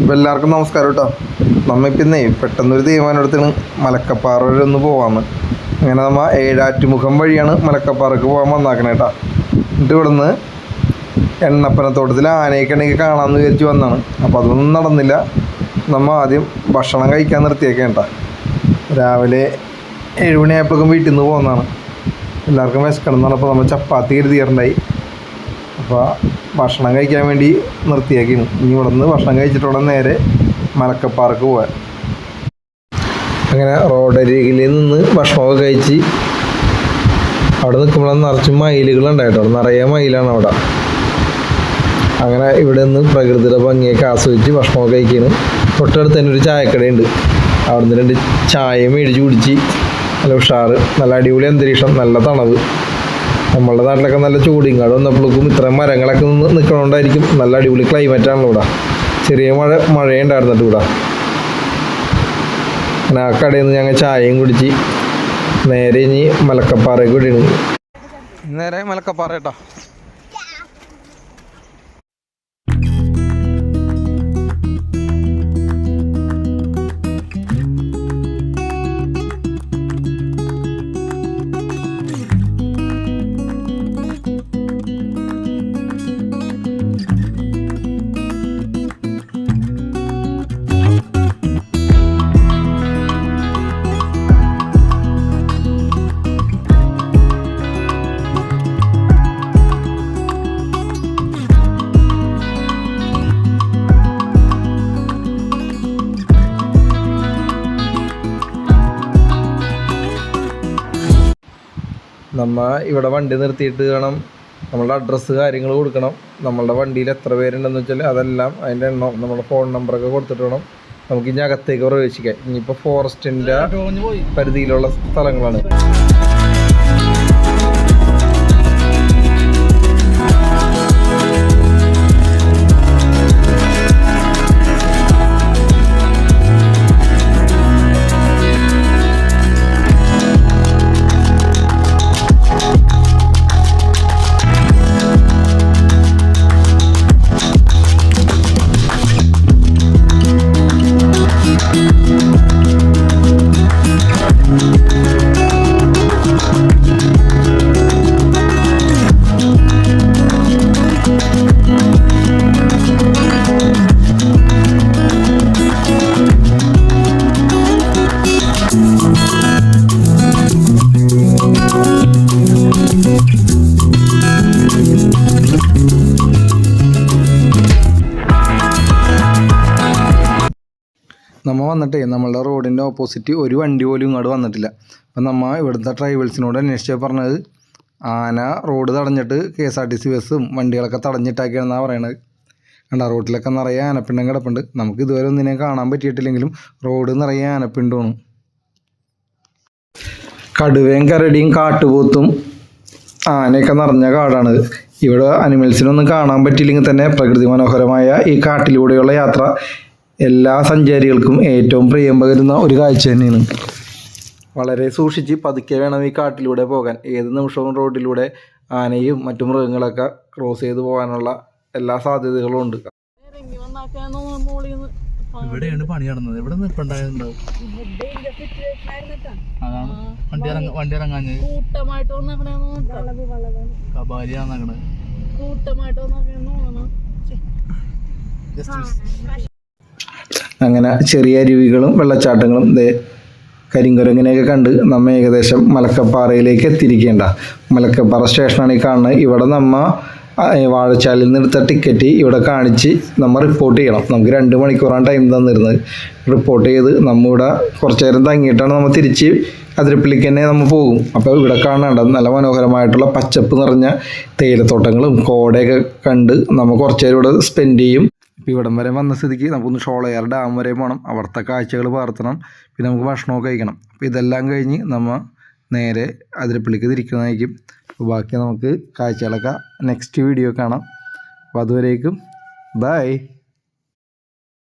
എല്ലാവർക്കും നമസ്കാരം കേട്ടോ നമ്മിപ്പിന്നേ പെട്ടെന്നൊരു തീരുമാനം എടുത്തിന് മലക്കപ്പാറ വരെ ഒന്ന് പോവാന്ന്. അങ്ങനെ നമ്മൾ ഏഴാറ്റുമുഖം വഴിയാണ് മലക്കപ്പാറക്ക് പോകാൻ വന്നാക്കണേ കേട്ടോ എന്നിട്ട് ഇവിടുന്ന് എണ്ണപ്പനത്തോട്ടത്തിൽ ആനയൊക്കെയാണെങ്കിൽ കാണാമെന്ന് വിചാരിച്ച് വന്നാണ്. അപ്പോൾ അതൊന്നും നടന്നില്ല. നമ്മൾ ആദ്യം ഭക്ഷണം കഴിക്കാൻ നിർത്തിയേക്കാം കേട്ടോ രാവിലെ ഏഴ് വീട്ടിൽ നിന്ന് പോകുന്നതാണ് എല്ലാവർക്കും വിശക്കണം എന്നാണ് അപ്പോൾ നമ്മൾ ചപ്പാത്തി കരുതിയിട്ടുണ്ടായി അപ്പോൾ ഭക്ഷണം കഴിക്കാൻ വേണ്ടി നിർത്തിയേക്കാണ് ഇനി ഇവിടെ നിന്ന് ഭക്ഷണം കഴിച്ചിട്ടുള്ള നേരെ മലക്കപ്പാറക്ക് പോകാൻ അങ്ങനെ റോഡരികിൽ നിന്ന് ഭക്ഷണമൊക്കെ കഴിച്ച് അവിടെ നിൽക്കുമ്പോൾ നിറച്ച് മയിലുകളുണ്ടായിട്ടോ നിറയെ മയിലാണ് അവിടെ. അങ്ങനെ ഇവിടെ നിന്ന് പ്രകൃതിയുടെ ഭംഗിയൊക്കെ ആസ്വദിച്ച് ഭക്ഷണമൊക്കെ കഴിക്കുന്നു. തൊട്ടടുത്ത് തന്നെ ഒരു ചായക്കടയുണ്ട്. അവിടെ നിന്ന് രണ്ട് ചായ മേടിച്ച് കുടിച്ച് നല്ല ഉഷാറ് നല്ല അടിപൊളി അന്തരീക്ഷം നല്ല തണവ്. നമ്മളുടെ നാട്ടിലൊക്കെ നല്ല ചൂടിങ്ങാട് വന്നപ്പോഴേക്കും ഇത്രയും മരങ്ങളൊക്കെ നിന്ന് നിൽക്കണോണ്ടായിരിക്കും നല്ല അടിപൊളി ക്ലൈമറ്റ് ആണല്ലോ ഇവിടെ. ചെറിയ മഴ മഴയുണ്ടായിരുന്നിട്ട് ഇവിടെ. ആ കടയിൽ നിന്ന് ഞങ്ങൾ ചായയും കുടിച്ച് നേരെ ഇനി മലക്കപ്പാറയ്ക്ക് വിടണ് നേരെ മലക്കപ്പാറ കേട്ടോ. നമ്മ ഇവിടെ വണ്ടി നിർത്തിയിട്ട് വേണം. നമ്മളുടെ അഡ്രസ്സ് കാര്യങ്ങൾ കൊടുക്കണം. നമ്മളുടെ വണ്ടിയിൽ എത്ര പേരുണ്ടെന്ന് വെച്ചാൽ അതെല്ലാം അതിന്റെ എണ്ണം നമ്മുടെ ഫോൺ നമ്പറൊക്കെ കൊടുത്തിട്ട് വേണം. നമുക്ക് ഇനി അകത്തേക്ക് പ്രവേശിക്കാൻ ഇനിയിപ്പോൾ ഫോറസ്റ്റിന്റെ പരിധിയിലുള്ള സ്ഥലങ്ങളാണ്. നമ്മൾ വന്നിട്ട് നമ്മളുടെ റോഡിന്റെ ഓപ്പോസിറ്റ് ഒരു വണ്ടി പോലും ഇങ്ങോട്ട് വന്നിട്ടില്ല. അപ്പം നമ്മൾ ഇവിടുത്തെ ട്രൈബൽസിനോട് അന്വേഷിച്ചാൽ പറഞ്ഞത്. ആന road തടഞ്ഞിട്ട് K S R T C ബസ്സും വണ്ടികളൊക്കെ തടഞ്ഞിട്ടാക്കിയാണെന്നാണ് പറയണത്. കണ്ട റോട്ടിലൊക്കെ നിറയെ ആനപ്പിണ്ടം കിടപ്പുണ്ട്. നമുക്ക് ഇതുവരെ ഒന്നിനെ കാണാൻ പറ്റിയിട്ടില്ലെങ്കിലും റോഡ് നിറയെ ആനപ്പിണ്ടമാണ് കടുവയും കരടിയും കാട്ടുപോത്തും ആനയൊക്കെ നിറഞ്ഞ കാടാണ് ഇവിടെ അനിമൽസിനൊന്നും കാണാൻ പറ്റിയില്ലെങ്കിൽ തന്നെ പ്രകൃതി മനോഹരമായ ഈ കാട്ടിലൂടെയുള്ള യാത്ര എല്ലാ സഞ്ചാരികൾക്കും ഏറ്റവും പ്രിയം പകരുന്ന ഒരു കാഴ്ച തന്നെയാണ്. വളരെ സൂക്ഷിച്ച് പതുക്കെ വേണം ഈ കാട്ടിലൂടെ പോകാൻ. ഏത് നിമിഷവും റോഡിലൂടെ ആനയും മറ്റു മൃഗങ്ങളൊക്കെ ക്രോസ് ചെയ്ത് പോകാനുള്ള എല്ലാ സാധ്യതകളും ഉണ്ട്. ഇവിടെയാണ് പണി നടന്നത്. ഇവിടെ അതാണ് വണ്ടി ഇറങ്ങ വണ്ടി ഇറങ്ങാഞ്ഞ് കൂട്ടമായിട്ട് ജസ്റ്റ് അങ്ങനെ ചെറിയ അരുവികളും വെള്ളച്ചാട്ടങ്ങളും ദേ കരിങ്കുരങ്ങിനെയൊക്കെ കണ്ട് നമ്മ ഏകദേശം മലക്കപ്പാറയിലേക്ക് എത്തിയിരിക്കേണ്ട മലക്കപ്പാറ സ്റ്റേഷനാണ് ഈ കാണുന്നത്. ഇവിടെ നമ്മ വാഴച്ചാലിൽ നിന്ന് എടുത്ത ടിക്കറ്റ് ഇവിടെ കാണിച്ച് നമ്മൾ റിപ്പോർട്ട് ചെയ്യണം. നമുക്ക് രണ്ട് മണിക്കൂറാണ് ടൈം തന്നിരുന്നത്. റിപ്പോർട്ട് ചെയ്ത് നമ്മ ഇവിടെ കുറച്ച് നേരം തങ്ങിയിട്ടാണ് നമ്മൾ തിരിച്ച് അതിരപ്പിളിക്ക് തന്നെ നമ്മൾ പോകും. അപ്പോൾ ഇവിടെ കാണേണ്ട നല്ല മനോഹരമായിട്ടുള്ള പച്ചപ്പ് നിറഞ്ഞ തേയിലത്തോട്ടങ്ങളും കോടയൊക്കെ കണ്ട് നമ്മൾ കുറച്ച് നേരം ഇവിടെ സ്പെൻഡ് ചെയ്യും. ഇപ്പോൾ ഇവിടം വരെ വന്ന സ്ഥിതിക്ക് നമുക്കൊന്ന് ഷോളയാർ ഡാം വരെ പോകണം അവിടുത്തെ കാഴ്ചകൾ പകർത്തണം പിന്നെ നമുക്ക് ഭക്ഷണമൊക്കെ കഴിക്കണം. അപ്പോൾ ഇതെല്ലാം കഴിഞ്ഞ് നമ്മൾ നേരെ അതിരപ്പള്ളിക്ക് തിരിക്കുന്നതായിരിക്കും. അപ്പോൾ ബാക്കി നമുക്ക് കാഴ്ചകളൊക്കെ നെക്സ്റ്റ് വീഡിയോ കാണാം. അപ്പോൾ അതുവരേക്കും. ബൈ